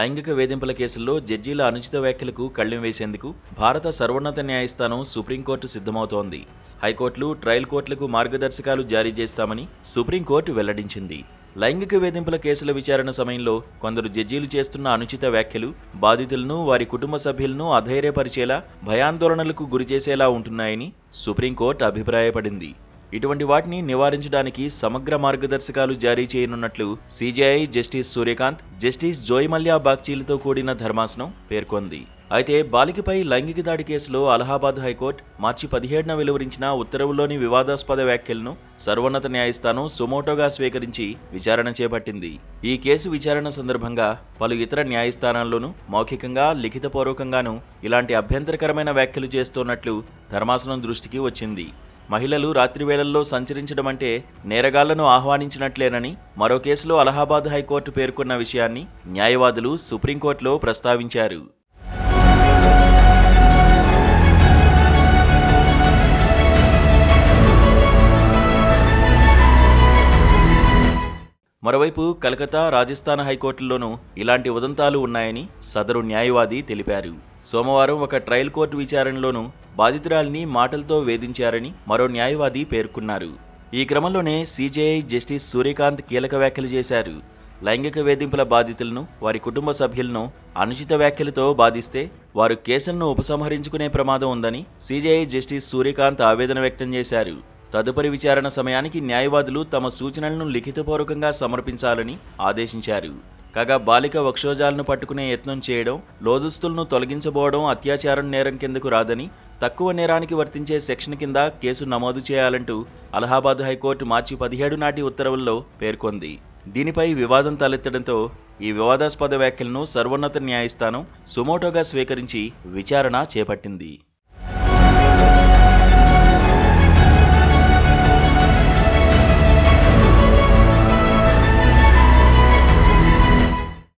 లైంగిక వేధింపుల కేసుల్లో జడ్జీల అనుచిత వ్యాఖ్యలకు కళ్ళెం వేసేందుకు భారత సర్వోన్నత న్యాయస్థానం సుప్రీంకోర్టు సిద్ధమవుతోంది. హైకోర్టులు ట్రయల్ కోర్టులకు మార్గదర్శకాలు జారీ చేస్తామని సుప్రీంకోర్టు వెల్లడించింది. లైంగిక వేధింపుల కేసుల విచారణ సమయంలో కొందరు జడ్జీలు చేస్తున్న అనుచిత వ్యాఖ్యలు బాధితులను వారి కుటుంబ సభ్యులను అధైర్యపరిచేలా భయాందోళనలకు గురిచేసేలా ఉంటున్నాయని సుప్రీంకోర్టు అభిప్రాయపడింది. ఇటువంటి వాటిని నివారించడానికి సమగ్ర మార్గదర్శకాలు జారీ చేయనున్నట్లు CJI justice Surya Kant justice Joymalya బాగ్చీలతో కూడిన ధర్మాసనం పేర్కొంది. అయితే బాలికపై లైంగిక దాడి కేసులో అలహాబాద్ హైకోర్టు మార్చి పదిహేడున వెలువరించిన ఉత్తర్వుల్లోని వివాదాస్పద వ్యాఖ్యలను సర్వోన్నత న్యాయస్థానం సుమోటోగా స్వీకరించి విచారణ చేపట్టింది. ఈ కేసు విచారణ సందర్భంగా పలు ఇతర న్యాయస్థానాల్లోనూ మౌఖికంగా లిఖితపూర్వకంగానూ ఇలాంటి అభ్యంతరకరమైన వ్యాఖ్యలు చేస్తున్నట్లు ధర్మాసనం దృష్టికి వచ్చింది. మహిళలు రాత్రి వేళల్లో సంచరించడం అంటే నేరగాళ్ళను ఆహ్వానించినట్లేనని మరో కేసులో అలహాబాద్ హైకోర్టు పేర్కొన్న విషయాన్ని న్యాయవాదులు సుప్రీంకోర్టులో ప్రస్తావించారు. మరోవైపు కలకత్తా రాజస్థాన్ హైకోర్టుల్లోనూ ఇలాంటి ఉదంతాలు ఉన్నాయని సదరు న్యాయవాది తెలిపారు. సోమవారం ఒక ట్రయల్ కోర్టు విచారణలోనూ బాధితురాలిని మాటలతో వేధించారని మరో న్యాయవాది పేర్కొన్నారు. ఈ క్రమంలోనే సీజేఐ జస్టిస్ సూర్యకాంత్ కీలక వ్యాఖ్యలు చేశారు. లైంగిక వేధింపుల బాధితులను వారి కుటుంబ సభ్యులను అనుచిత వ్యాఖ్యలతో బాధిస్తే వారు కేసులను ఉపసంహరించుకునే ప్రమాదం ఉందని సీజేఐ జస్టిస్ సూర్యకాంత్ ఆవేదన వ్యక్తం చేశారు. తదుపరి విచారణ సమయానికి న్యాయవాదులు తమ సూచనలను లిఖితపూర్వకంగా సమర్పించాలని ఆదేశించారు. కాగా బాలిక వక్షోజాలను పట్టుకునే యత్నం చేయడం లోదుస్తులను తొలగించబోవడం అత్యాచారం నేరం కిందకు రాదని తక్కువ నేరానికి వర్తించే సెక్షన్ కింద కేసు నమోదు చేయాలంటూ అలహాబాద్ హైకోర్టు మార్చి పదిహేడు నాటి ఉత్తర్వుల్లో పేర్కొంది. దీనిపై వివాదం తలెత్తడంతో ఈ వివాదాస్పద వ్యాఖ్యలను సర్వోన్నత న్యాయస్థానం సుమోటోగా స్వీకరించి విచారణ చేపట్టింది.